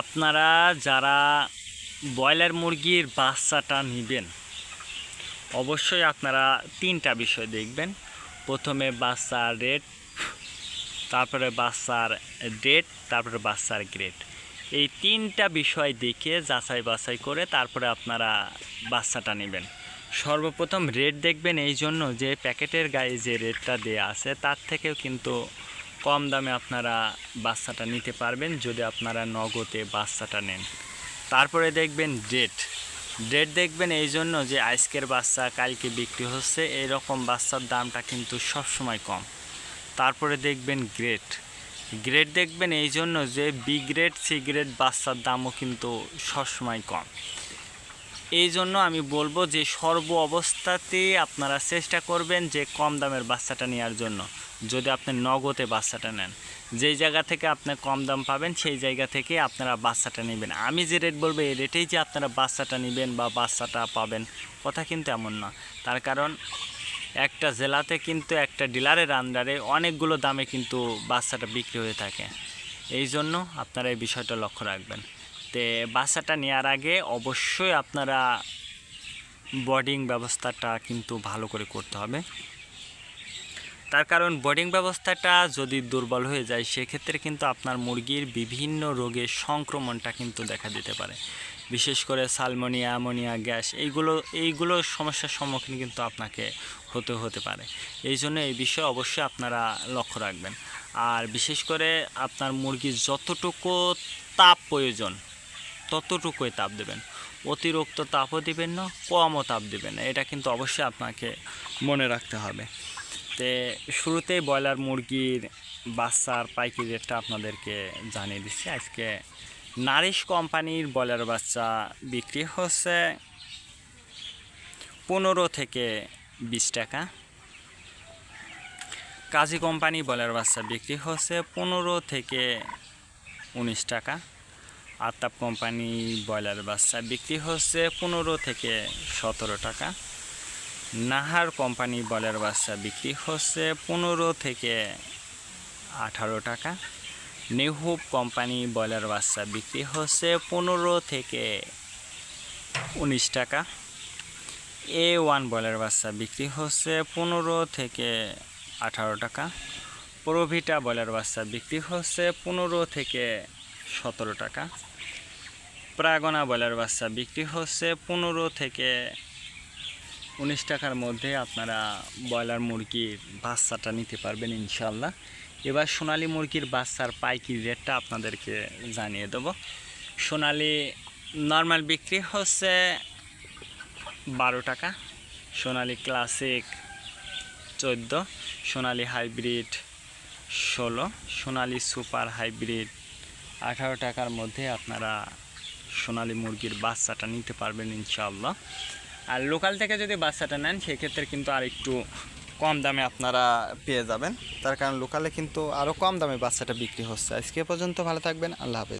আপনারা যারা ব্রয়লার মুরগির বাচ্চাটা নেবেন, অবশ্যই আপনারা তিনটা বিষয় দেখবেন। প্রথমে বাচ্চার রেট তারপরে বাচ্চার ডেট তারপরে বাচ্চার গ্রেড এই তিনটা বিষয় দেখে যাচাই বাছাই করে তারপরে আপনারা বাচ্চাটা নেবেন। সর্বপ্রথম রেট দেখবেন এই জন্য যে প্যাকেটের গায়ে যে রেটটা দেয়া আছে, তার থেকেও কিন্তু কম দামে আপনারা বাচ্চাটা নিতে পারবেন যদি আপনারা নগদে বাচ্চাটা নেন। তারপরে দেখবেন ডেট ডেট দেখবেন এই জন্য যে আজকের বাচ্চা কালকে বিক্রি হচ্ছে, এই রকম বাচ্চার দামটা কিন্তু সবসময় কম। তারপরে দেখবেন গ্রেড গ্রেড দেখবেন এই জন্য যে বি গ্রেড সি গ্রেড বাচ্চার দামও কিন্তু সবসময় কম। এই জন্য আমি বলব যে সর্ব অবস্থাতে আপনারা চেষ্টা করবেন যে কম দামের বাচ্চাটা নেওয়ার জন্য। যদি আপনি নগদে বাচ্চাটা নেন। যেই জায়গা থেকে আপনি কম দাম পাবেন, সেই জায়গা থেকে আপনারা বাচ্চাটা নেবেন। আমি যে রেট বলব, এই রেটেই যে আপনারা বাচ্চাটা নেবেন বা বাচ্চাটা পাবেন, কথা কিন্তু এমন না। তার কারণ, একটা জেলাতে কিন্তু একটা ডিলারের আন্ডারে অনেকগুলো দামে কিন্তু বাচ্চাটা বিক্রি হয়ে থাকে। এই জন্য আপনারা এই বিষয়টা লক্ষ্য রাখবেন। তে বাচ্চাটা নেওয়ার আগে অবশ্যই আপনারা বোর্ডিং ব্যবস্থাটা কিন্তু ভালো করে করতে হবে। তার কারণ বোর্ডিং ব্যবস্থাটা যদি দুর্বল হয়ে যায়, সেক্ষেত্রে কিন্তু আপনার মুরগির বিভিন্ন রোগের সংক্রমণটা কিন্তু দেখা দিতে পারে। বিশেষ করে সালমোনিয়া, অ্যামোনিয়া, গ্যাস, এইগুলো এইগুলো সমস্যার সম্মুখীন কিন্তু আপনাকে হতে হতে পারে। এই জন্য এই বিষয়ে অবশ্যই আপনারা লক্ষ্য রাখবেন। আর বিশেষ করে আপনার মুরগির যতটুকু তাপ প্রয়োজন ততটুকুই তাপ দেবেন। অতিরিক্ত তাপও দেবেন না, কমও তাপ দিবেন না। এটা কিন্তু অবশ্যই আপনাকে মনে রাখতে হবে। তে শুরুতেই ব্রয়লার মুরগির বাচ্চার পাইকারি রেটটা আপনাদেরকে জানিয়ে দিচ্ছি। আজকে নারিশ কোম্পানির ব্রয়লার বাচ্চা বিক্রি হচ্ছে পনেরো থেকে বিশ টাকা। কাজী কোম্পানি ব্রয়লার বাচ্চা বিক্রি হচ্ছে পনেরো থেকে উনিশ টাকা। আতাপ কোম্পানি ব্রয়লার বাচ্চা বিক্রি হচ্ছে পনেরো থেকে সতেরো টাকা। নাহার কোম্পানি ব্রয়লার বাচ্চা বিক্রি হচ্ছে পনেরো থেকে আঠারো টাকা। নেহুব কোম্পানি ব্রয়লার বাচ্চা বিক্রি হচ্ছে পনেরো থেকে উনিশ টাকা। এ ওয়ান ব্রয়লার বাচ্চা বিক্রি হচ্ছে পনেরো থেকে আঠারো টাকা। প্রভিটা ব্রয়লার বাচ্চা বিক্রি হচ্ছে পনেরো থেকে সতেরো টাকা। প্রাগনা ব্রয়লার বাচ্চা বিক্রি হচ্ছে পনেরো থেকে উনিশ টাকার মধ্যে আপনারা ব্রয়লার মুরগির বাচ্চাটা নিতে পারবেন ইনশাল্লাহ এবার সোনালি মুরগির বাচ্চার পাইকারি রেটটা আপনাদেরকে জানিয়ে দেবো। সোনালি নর্মাল বিক্রি হচ্ছে বারো টাকা। সোনালি ক্লাসিক চোদ্দ, সোনালি হাইব্রিড ষোলো, সোনালি সুপার হাইব্রিড আঠারো টাকার মধ্যে আপনারা সোনালি মুরগির বাচ্চাটা নিতে পারবেন ইনশাআল্লাহ। আর লোকাল থেকে যদি বাচ্চাটা নেন, সেক্ষেত্রে কিন্তু আর একটু কম দামে আপনারা পেয়ে যাবেন। তার কারণ লোকালে কিন্তু আরও কম দামে বাচ্চাটা বিক্রি হচ্ছে। আজকে পর্যন্ত ভালো থাকবেন। আল্লাহ হাফেজ।